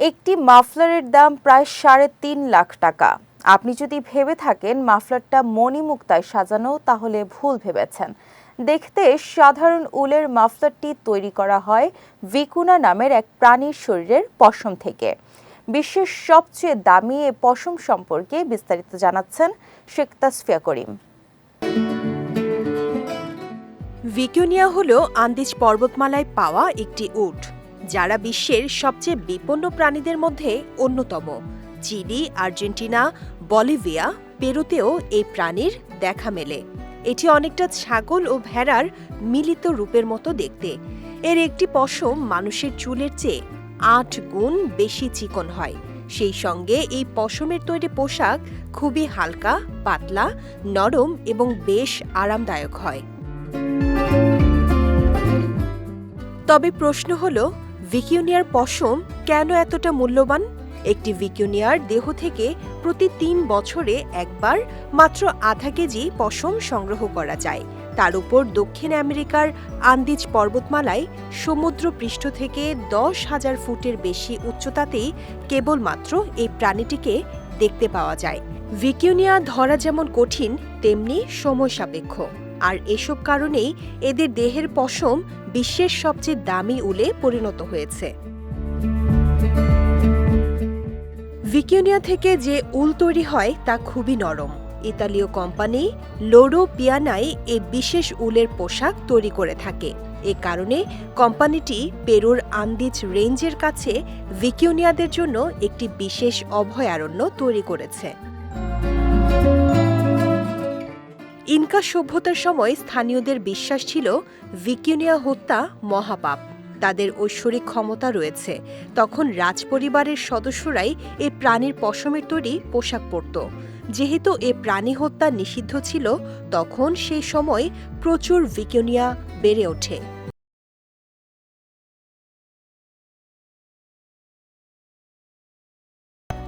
একটি মাফলারের দাম প্রায় সাড়ে তিন লাখ টাকা। আপনি যদি ভেবে থাকেন মাফলারটা মণিমুক্তায় সাজানো, তাহলে ভুল ভেবেছেন। দেখতে সাধারণ উলের মাফলারটি তৈরি করা হয় ভিকুনা নামের এক প্রাণীর শরীরের পশম থেকে। বিশ্বের সবচেয়ে দামি এ পশম সম্পর্কে বিস্তারিত জানাচ্ছেন শেখ তাসফিয়া করিম। ভিকুনিয়া হল আন্দিজ পর্বতমালায় পাওয়া একটি উট। যারা বিশ্বের সবচেয়ে বিপন্ন প্রাণীদের মধ্যে অন্যতম। চিলি, আর্জেন্টিনা, বলিভিয়া, পেরুতেও এই প্রাণীর দেখা মেলে। এটি অনেকটা ছাগল ও ভেড়ার মিলিত রূপের মতো দেখতে। এর একটি পশম মানুষের চুলের চেয়ে আট গুণ বেশি চিকন হয়। সেই সঙ্গে এই পশমের তৈরি পোশাক খুবই হালকা, পাতলা, নরম এবং বেশ আরামদায়ক হয়। তবে প্রশ্ন হল ভিকিউনিয়ার পশম কেন এতটা মূল্যবান? একটি ভিকিউনিয়ার দেহ থেকে প্রতি তিন বছরে একবার মাত্র আধা কেজি পশম সংগ্রহ করা যায়। তার উপর দক্ষিণ আমেরিকার আন্দিজ পর্বতমালায় সমুদ্র পৃষ্ঠ থেকে দশ হাজার ফুটের বেশি উচ্চতাতেই কেবলমাত্র এই প্রাণীটিকে দেখতে পাওয়া যায়। ভিকিউনিয়া ধরা যেমন কঠিন, তেমনি সময় সাপেক্ষ। আর এসব কারণেই এদের দেহের পশম বিশ্বের সবচেয়ে দামি উলে পরিণত হয়েছে। ভিকিউনিয়া থেকে যে উল তৈরি হয় তা খুবই নরম। ইতালীয় কোম্পানি লোডো পিয়ানাই এই বিশেষ উলের পোশাক তৈরি করে থাকে। এ কারণে কোম্পানিটি পেরুর আন্দিজ রেঞ্জের কাছে ভিকিউনিয়াদের জন্য একটি বিশেষ অভয়ারণ্য তৈরি করেছে। ইনকা সভ্যতার সময় স্থানীয়দের বিশ্বাস ছিল ভিকিউনিয়া হত্যা মহাপাপ। তাদের ঐশ্বরিক ক্ষমতা রয়েছে। তখন রাজপরিবারের সদস্যরাই এ প্রাণীর পশমের তৈরি পোশাক পরত। যেহেতু এ প্রাণী হত্যা নিষিদ্ধ ছিল, তখন সেই সময় প্রচুর ভিকিউনিয়া বেড়ে ওঠে।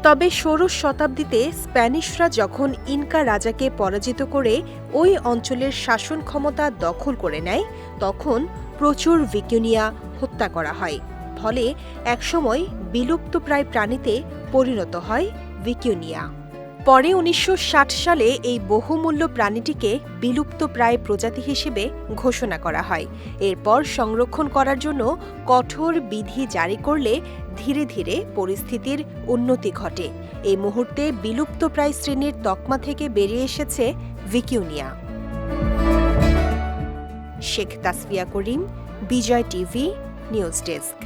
তবে ষোড়শ শতাব্দীতে স্প্যানিশরা যখন ইনকা রাজাকে পরাজিত করে ওই অঞ্চলের শাসন ক্ষমতা দখল করে নেয়, তখন প্রচুর ভিকিউনিয়া হত্যা করা হয়। ফলে একসময় বিলুপ্তপ্রায় প্রাণীতে পরিণত হয় ভিকিউনিয়া। পরে উনিশশো ষাট সালে এই বহুমূল্য প্রাণীটিকে বিলুপ্তপ্রায় প্রজাতি হিসেবে ঘোষণা করা হয়। এরপর সংরক্ষণ করার জন্য কঠোর বিধি জারি করলে ধীরে ধীরে পরিস্থিতির উন্নতি ঘটে। এই মুহূর্তে বিলুপ্তপ্রায় শ্রেণির তকমা থেকে বেরিয়ে এসেছে ভিকিউনিয়া। Sheikh Tasfia Karim, Bijoy TV, news desk.